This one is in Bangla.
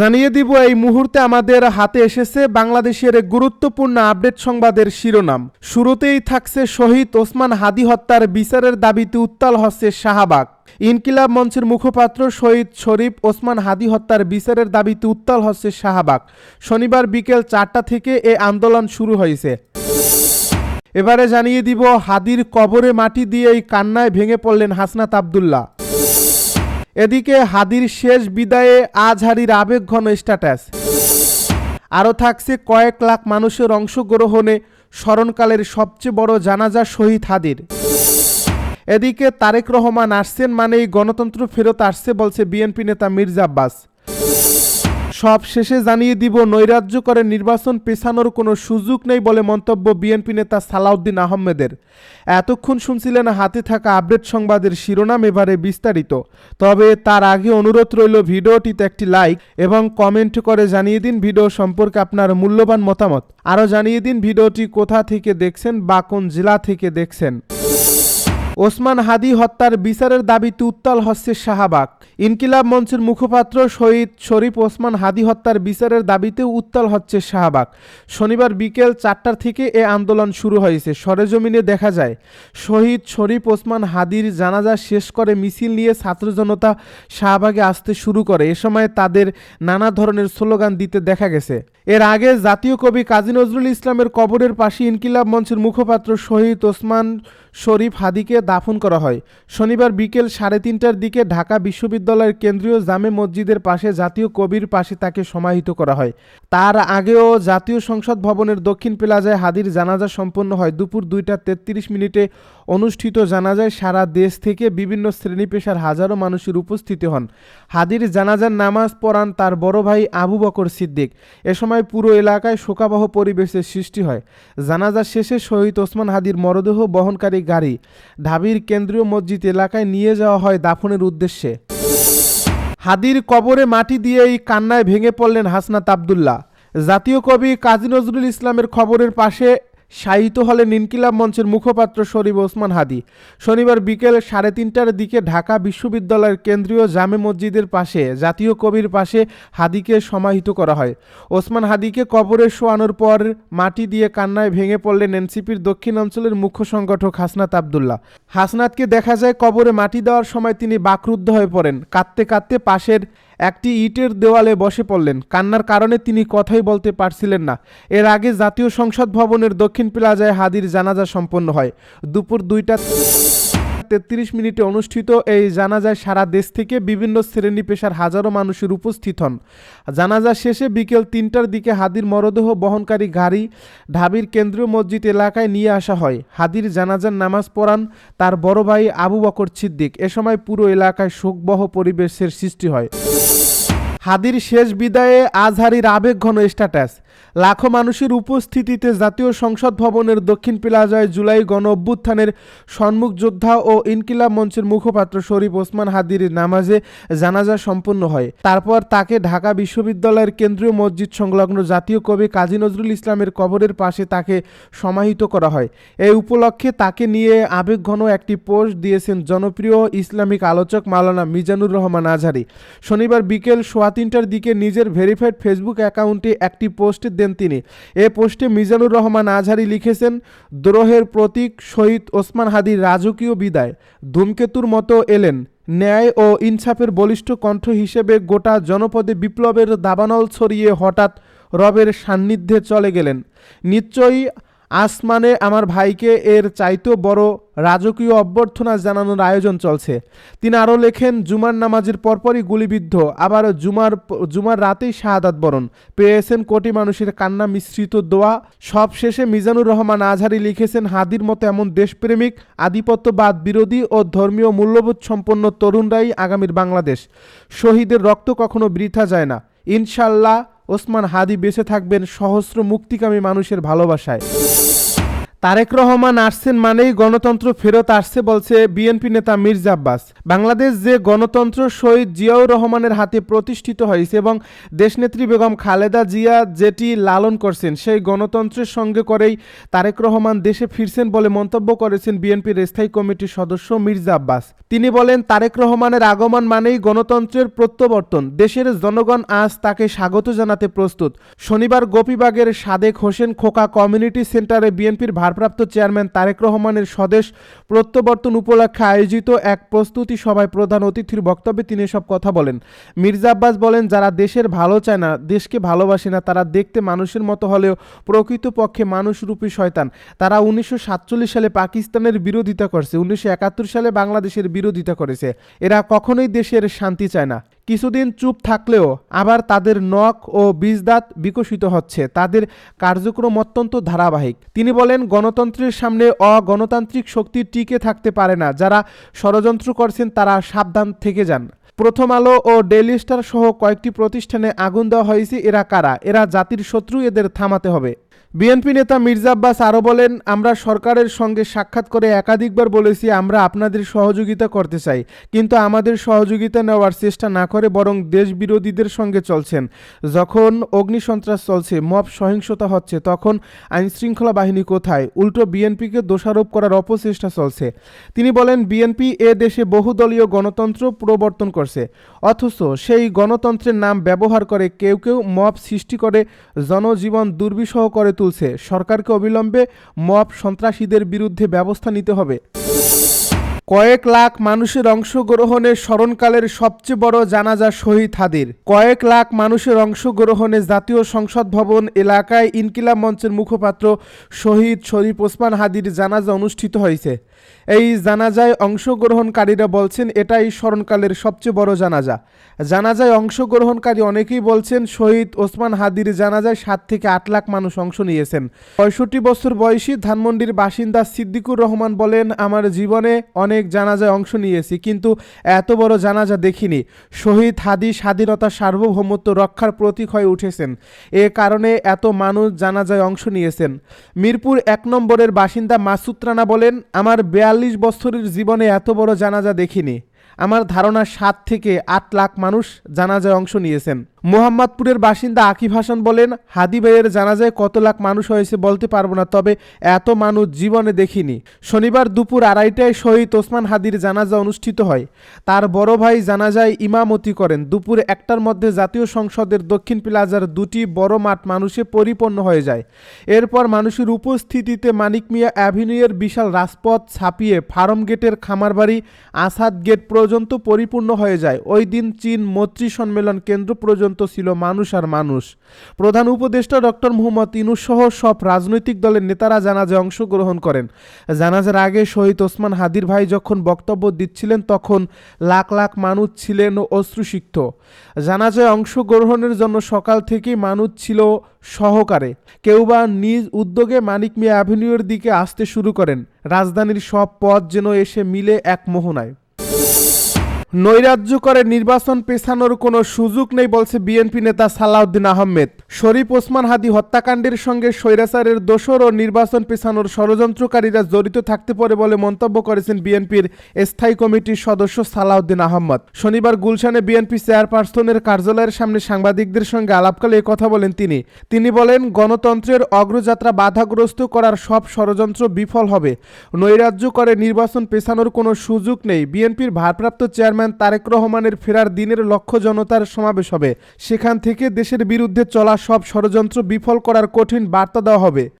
জানিয়ে দিব, এই মুহূর্তে আমাদের হাতে এসেছে বাংলাদেশের গুরুত্বপূর্ণ আপডেট সংবাদের শিরোনাম। শুরুতেই থাকছে শহীদ ওসমান হাদি হত্যার বিচারের দাবিতে উত্তাল হচ্ছে শাহবাগ। ইনকিলাব মঞ্চের মুখপাত্র শহীদ শরীফ ওসমান হাদি হত্যার বিচারের দাবিতে উত্তাল হচ্ছে শাহবাগ। শনিবার বিকেল চারটা থেকে এ আন্দোলন শুরু হয়েছে। এবারে জানিয়ে দিব, হাদির কবরে মাটি দিয়েই কান্নায় ভেঙে পড়লেন হাসনাত আবদুল্লাহ। এদিকে হাদির শেষ বিদায়ে আজ আজহারির আবেগঘন স্ট্যাটাস আরও থাকছে কয়েক লাখ মানুষের অংশগ্রহণে স্মরণকালের সবচেয়ে বড় জানাজা শহীদ হাদির। এদিকে তারেক রহমান আসছেন মানেই গণতন্ত্র ফেরত আসছে বলছে বিএনপি নেতা মির্জা আব্বাস। সব শেষে জানিয়ে দিব, নৈরাজ্য করে নির্বাচন পেছানোর কোনো সুযোগ নেই বলে মন্তব্য বিএনপি নেতা সালাউদ্দিন আহমেদের। এতক্ষণ শুনছিলেন হাতে থাকা আপডেট সংবাদের শিরোনাম এবারে বিস্তারিত। তবে তার আগে অনুরোধ রইল ভিডিওটিতে একটি লাইক এবং কমেন্ট করে জানিয়ে দিন ভিডিও সম্পর্কে আপনার মূল্যবান মতামত। আরও জানিয়ে দিন ভিডিওটি কোথা থেকে দেখছেন বা কোন জেলা থেকে দেখছেন। ওসমান হাদি হত্যার বিচারের দাবিতে উত্তাল হচ্ছে শাহবাগ। ইনকিলাব মঞ্চের মুখপাত্র শহীদ শরীফ ওসমান হাদি হত্যার বিচারের দাবিতে উত্তাল হচ্ছে শাহবাগ। শনিবার বিকেল চারটার থেকে এ আন্দোলন শুরু হয়েছে। সরেজমিনে দেখা যায়, শহীদ শরীফ ওসমান হাদির জানাজা শেষ করে মিছিল নিয়ে ছাত্র জনতা শাহবাগে আসতে শুরু করে। এ সময় তাদের নানা ধরনের স্লোগান দিতে দেখা গেছে। এর আগে জাতীয় কবি কাজী নজরুল ইসলামের কবরের পাশে ইনকিলাব মঞ্চের মুখপাত্র শহীদ ওসমান শরীফ হাদিকে দাফন করা হয়। শনিবার বিকেল সাড়ে তিনটার দিকে ঢাকা বিশ্ববিদ্যালয়ের কেন্দ্রীয় জামে মসজিদের পাশে জাতীয় কবির পাশে তাকে সমাহিত করা হয়। তার আগেও জাতীয় সংসদ ভবনের দক্ষিণ প্লাজায় হাদির জানাজা সম্পন্ন হয়। দুপুর দুইটা তেত্রিশ মিনিটে অনুষ্ঠিত জানাজায় সারা দেশ থেকে বিভিন্ন শ্রেণি পেশার হাজারো মানুষের উপস্থিতি হন। হাদির জানাজার নামাজ পড়ান তার বড় ভাই আবু বকর সিদ্দিক। এ সময় পুরো এলাকায় শোকাবহ পরিবেশের সৃষ্টি হয়। জানাজা শেষে শহীদ ওসমান হাদির মরদেহ বহনকারী গাড়ি ঢাবির কেন্দ্রীয় মসজিদ এলাকায় নিয়ে যাওয়া হয় দাফনের উদ্দেশ্যে। হাদির কবরে মাটি দিয়েই কান্নায় ভেঙে পড়লেন হাসনাত আবদুল্লাহ। জাতীয় কবি কাজী নজরুল ইসলামের খবরের পাশে শায়িত হলেন ইনকিলাব মঞ্চের মুখপাত্র শরীফ ওসমান হাদি। শনিবার বিকেল সাড়ে তিনটার দিকে ঢাকা বিশ্ববিদ্যালয়ের কেন্দ্রীয় জামে মসজিদের পাশে জাতীয় কবির পাশে হাদিকে সমাহিত করা হয়। ওসমান হাদিকে কবরে শোয়ানোর পর মাটি দিয়ে কান্নায় ভেঙে পড়লেন এনসিপির দক্ষিণ অঞ্চলের মুখ্য সংগঠক হাসনাত আবদুল্লাহ। হাসনাতকে দেখা যায় কবরে মাটি দেওয়ার সময় তিনি বাকরুদ্ধ হয়ে পড়েন। কাঁদতে কাঁদতে পাশের একটি ইটের দেওয়ালে বসে পড়লেন। কান্নার কারণে তিনি কথাই বলতে পারছিলেন না। এর আগে জাতীয় সংসদ ভবনের দক্ষিণ প্লাজায় হাদির জানাজা সম্পন্ন হয়। দুপুর দুইটা তেত্রিশ মিনিটে অনুষ্ঠিত এই জানাজায় সারা দেশ থেকে বিভিন্ন শ্রেণি পেশার হাজারো মানুষের উপস্থিত হন। জানাজা শেষে বিকেল তিনটার দিকে হাদির মরদেহ বহনকারী গাড়ি ঢাবির কেন্দ্রীয় মসজিদ এলাকায় নিয়ে আসা হয়। হাদির জানাজার নামাজ পড়ান তার বড় ভাই আবু বকর সিদ্দিক। এ সময় পুরো এলাকায় শোকবহ পরিবেশের সৃষ্টি হয়। হাদির শেষ বিদায়ে আজহারির আবেগঘন স্ট্যাটাস। লাখো মানুষের উপস্থিতিতে জাতীয় সংসদ ভবনের দক্ষিণ প্লাজায় জুলাই গণ অভ্যুত্থানের সম্মুখ যোদ্ধা ও ইনকিলাব মঞ্চের মুখপাত্র শরীফ ওসমান হাদির নামাজে জানাজা সম্পন্ন হয়। তারপর তাকে ঢাকা বিশ্ববিদ্যালয়ের কেন্দ্রীয় মসজিদ সংলগ্ন জাতীয় কবি কাজী নজরুল ইসলামের কবরের পাশে তাকে সমাহিত করা হয়। এই উপলক্ষে তাকে নিয়ে আবেগঘন একটি পোস্ট দিয়েছেন জনপ্রিয় ইসলামিক আলোচক মাওলানা মিজানুর রহমান আজহারি। শনিবার বিকেল সোয়া তিনটার দিকে নিজের ভেরিফাইড ফেসবুক অ্যাকাউন্টে একটি পোস্ট দেন তিনি। এ পোস্টে মিজানুর রহমান আজহারি লিখেছেন, দ্রোহের প্রতীক শহীদ ওসমান হাদির রাজকীয় বিদায়। ধূমকেতুর মতো এলেন। ন্যায় ও ইনসাফের বলিষ্ঠ কণ্ঠ হিসেবে গোটা জনপদে বিপ্লবের দাবানল ছড়িয়ে হঠাৎ রবের সান্নিধ্যে চলে গেলেন। নিশ্চয়ই আসমানে আমার ভাইকে এর চাইতেও বড় রাজকীয় অভ্যর্থনা জানানোর আয়োজন চলছে। তিনি আরও লেখেন, জুমার নামাজের পরপরই গুলিবিদ্ধ, আবার জুমার জুমার রাতেই শাহাদাত বরণ। পেয়েছেন কোটি মানুষের কান্না মিশ্রিত দোয়া। সব শেষে মিজানুর রহমান আজহারি লিখেছেন, হাদির মতো এমন দেশপ্রেমিক, আধিপত্যবাদ বিরোধী ও ধর্মীয় মূল্যবোধ সম্পন্ন তরুণরাই আগামীর বাংলাদেশ। শহীদের রক্ত কখনো বৃথা যায় না। ইনশাল্লাহ ওসমান হাদি বেঁচে থাকবেন সহস্র মুক্তিকামী মানুষের ভালোবাসায়। তারেক রহমান আসছেন মানেই গণতন্ত্র ফেরত আসছে বলছে বিএনপি নেতা মির্জা আব্বাস। বাংলাদেশ যে গণতন্ত্র শহীদ জিয়াউর রহমানের হাতে প্রতিষ্ঠিত হয়েছে এবং দেশনেত্রী বেগম খালেদা জিয়া যেটি লালন করছেন, সেই গণতন্ত্রের সঙ্গে করেই তারেক রহমান দেশে ফিরছেন বলে মন্তব্য করেছেন বিএনপির স্থায়ী কমিটির সদস্য মির্জা আব্বাস। তিনি বলেন, তারেক রহমানের আগমন মানেই গণতন্ত্রের প্রত্যাবর্তন। দেশের জনগণ আজ তাকে স্বাগত জানাতে প্রস্তুত। শনিবার গোপীবাগের সাদেক হোসেন খোকা কমিউনিটি সেন্টারে বিএনপির ভারপ্রাপ্ত চেয়ারম্যান তারেক রহমানের স্বদেশ প্রত্যাবর্তন উপলক্ষে আয়োজিত এক প্রস্তুতি সভায় প্রধান অতিথির বক্তব্যে তিনি সব কথা বলেন। মির্জা আব্বাস বলেন, যারা দেশের ভালো চায় না, দেশকে ভালোবাসে না, তারা দেখতে মানুষের মতো হলেও প্রকৃতপক্ষে মানুষরূপী শয়তান। তারা উনিশশো সাতচল্লিশ সালে পাকিস্তানের বিরোধিতা করছে, উনিশশো একাত্তর সালে বাংলাদেশের বিরোধিতা করেছে। এরা কখনোই দেশের শান্তি চায় না। কিছুদিন চুপ থাকলেও আবার তাদের নখ ও বীজদাঁত বিকশিত হচ্ছে। তাদের কার্যক্রম অত্যন্ত ধারাবাহিক। তিনি বলেন, গণতন্ত্রের সামনে অগণতান্ত্রিক শক্তি টিকে থাকতে পারে না। যারা ষড়যন্ত্র করছেন, তারা সাবধান থেকে যান। প্রথম আলো ও ডেইলি স্টার সহ কয়েকটি প্রতিষ্ঠানে আগুন দেওয়া হয়েছে। এরা কারা? এরা জাতির শত্রু, এদের থামাতে হবে। বিএনপি নেতা মির্জা আব্বাস আরও বলেন, আমরা সরকারের সঙ্গে সাক্ষাৎ করে একাধিকবার বলেছি আমরা আপনাদের সহযোগিতা করতে চাই, কিন্তু আমাদের সহযোগিতা নেওয়ার চেষ্টা না করে বরং দেশ বিরোধীদের সঙ্গে চলছেন। যখন অগ্নিসন্ত্রাস চলছে, মব সহিংসতা হচ্ছে, তখন আইনশৃঙ্খলা বাহিনী কোথায়? উল্টো বিএনপিকে দোষারোপ করার অপচেষ্টা চলছে। তিনি বলেন, বিএনপি এ দেশে বহুদলীয় গণতন্ত্র প্রবর্তন করছে, অথচ সেই গণতন্ত্রের নাম ব্যবহার করে কেউ কেউ মব সৃষ্টি করে, জনজীবন দুর্বিষহ করে তুলছে। সরকারকে অবিলম্বে মব সন্ত্রাসীদের বিরুদ্ধে ব্যবস্থা নিতে হবে। কয়েক লাখ মানুষের অংশগ্রহণে স্মরণকালের সবচেয়ে বড় জানাজা শহীদ হাদির। কয়েক লাখ মানুষের অংশগ্রহণে জাতীয় সংসদ ভবন এলাকায় ইনকিলাব মঞ্চের মুখপাত্র শহীদ শরীফ ওসমান হাদির জানাজা অনুষ্ঠিত হয়েছে। এই জানাজায় অংশগ্রহণকারীরা বলছেন, এটাই স্মরণকালের সবচেয়ে বড় জানাজা। জানাজায় অংশগ্রহণকারী অনেকেই বলছেন, শহীদ ওসমান হাদির জানাজায় সাত থেকে আট লাখ মানুষ অংশ নিয়েছেন। পঁয়ষট্টি বছর বয়সী ধানমন্ডির বাসিন্দা সিদ্দিকুর রহমান বলেন, আমার জীবনে অনেক জানাজায় অংশ নিয়েছি, কিন্তু এত বড় জানাজা দেখিনি। শহীদ হাদি স্বাধীনতা সার্বভৌমত্ব রক্ষার প্রতীক হয়ে উঠেছেন। এ কারণে এত মানুষ জানাজায় অংশ নিয়েছেন। মিরপুর এক নম্বরের বাসিন্দা মাসুদ রানা বলেন, আমার বিয়াল্লিশ বছরের জীবনে এত বড় জানাজা দেখিনি। আমার ধারণা সাত থেকে আট লাখ মানুষ জানাজায় অংশ নিয়েছেন। মোহাম্মদপুরের বাসিন্দা আকিব হাসান বলেন, হাদি ভাইয়ের জানাজায় কত লাখ মানুষ হয়েছে বলতে পারব না, তবে এত মানুষ জীবনে দেখিনি। শনিবার দুপুর আড়াইটায় শহীদ ওসমান হাদির জানাজা অনুষ্ঠিত হয়। তার বড় ভাই জানাজায় ইমামতি করেন। দুপুর একটার মধ্যে জাতীয় সংসদের দক্ষিণ প্লাজার দুটি বড় মাঠ মানুষে পরিপূর্ণ হয়ে যায়। এরপর মানুষের উপস্থিতিতে মানিক মিয়া অ্যাভিনিউয়ের বিশাল রাজপথ ছাপিয়ে ফার্ম গেটের খামারবাড়ি, আসাদ গেট পর্যন্ত পরিপূর্ণ হয়ে যায়। ওই দিন চীন মৈত্রী সম্মেলন কেন্দ্র পর্যন্ত ছিল মানুষ আর মানুষ। প্রধান উপদেষ্টা ডক্টর মোহাম্মদ ইনুস সহ সব রাজনৈতিক দলের নেতারা জানাজে অংশগ্রহণ করেন। জানাজার আগে শহীদ ওসমান হাদির ভাই যখন বক্তব্য দিচ্ছিলেন, তখন লাখ লাখ মানুষ ছিলেন অশ্রুসিক্ত। জানাজায় অংশগ্রহণের জন্য সকাল থেকেই মানুষ ছিল সহকারে। কেউ বা নিজ উদ্যোগে মানিক মিয়া অ্যাভিনিউর দিকে আসতে শুরু করেন। রাজধানীর সব পথ যেন এসে মিলে এক মোহনায়। নৈরাজ্য করে নির্বাচন পেছানোর কোনো সুযোগ নেই বলছে বিএনপি নেতা সালাউদ্দিন আহমেদ। শরীফ ওসমান হাদি হত্যাকাণ্ডের সঙ্গে স্বৈরাচারের দোসর ও নির্বাচন পেছানোর ষড়যন্ত্রকারীরা জড়িত থাকতে পারে বলে মন্তব্য করেছেন বিএনপির স্থায়ী কমিটির সদস্য সালাউদ্দিন আহমদ। শনিবার গুলশানে বিএনপি চেয়ারপারসনের কার্যালয়ের সামনে সাংবাদিকদের সঙ্গে আলাপকালে কথা বলেন তিনি। তিনি বলেন, গণতন্ত্রের অগ্রযাত্রা বাধাগ্রস্ত করার সব ষড়যন্ত্র বিফল হবে। নৈরাজ্য করে নির্বাচন পেছানোর কোনো সুযোগ নেই। বিএনপির ভারপ্রাপ্ত চেয়ারম্যান তারেক রহমানের ফেরার দিনের লক্ষ্য জনতার সমাবেশ হবে। সেখান থেকে দেশের বিরুদ্ধে চলা সব ষড়যন্ত্র বিফল করার কঠিন বার্তা দেওয়া হবে।